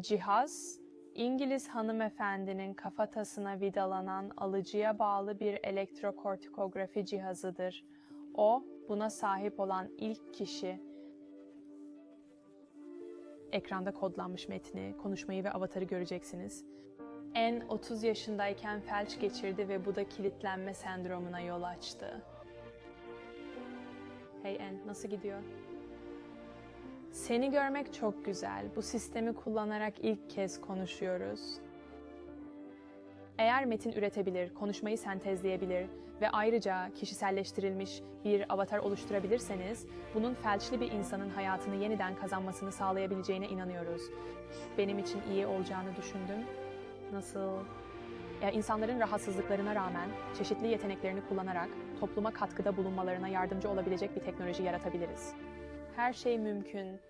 Cihaz, İngiliz hanımefendinin kafatasına vidalanan alıcıya bağlı bir elektrokortikografi cihazıdır. O, buna sahip olan ilk kişi. Ekranda kodlanmış metni, konuşmayı ve avatarı göreceksiniz. En 30 yaşındayken felç geçirdi ve bu da kilitlenme sendromuna yol açtı. Hey En, nasıl gidiyor? Seni görmek çok güzel. Bu sistemi kullanarak ilk kez konuşuyoruz. Eğer metin üretebilir, konuşmayı sentezleyebilir ve ayrıca kişiselleştirilmiş bir avatar oluşturabilirseniz, bunun felçli bir insanın hayatını yeniden kazanmasını sağlayabileceğine inanıyoruz. Benim için iyi olacağını düşündüm. Nasıl? Ya insanların rahatsızlıklarına rağmen çeşitli yeteneklerini kullanarak topluma katkıda bulunmalarına yardımcı olabilecek bir teknoloji yaratabiliriz. Her şey mümkün.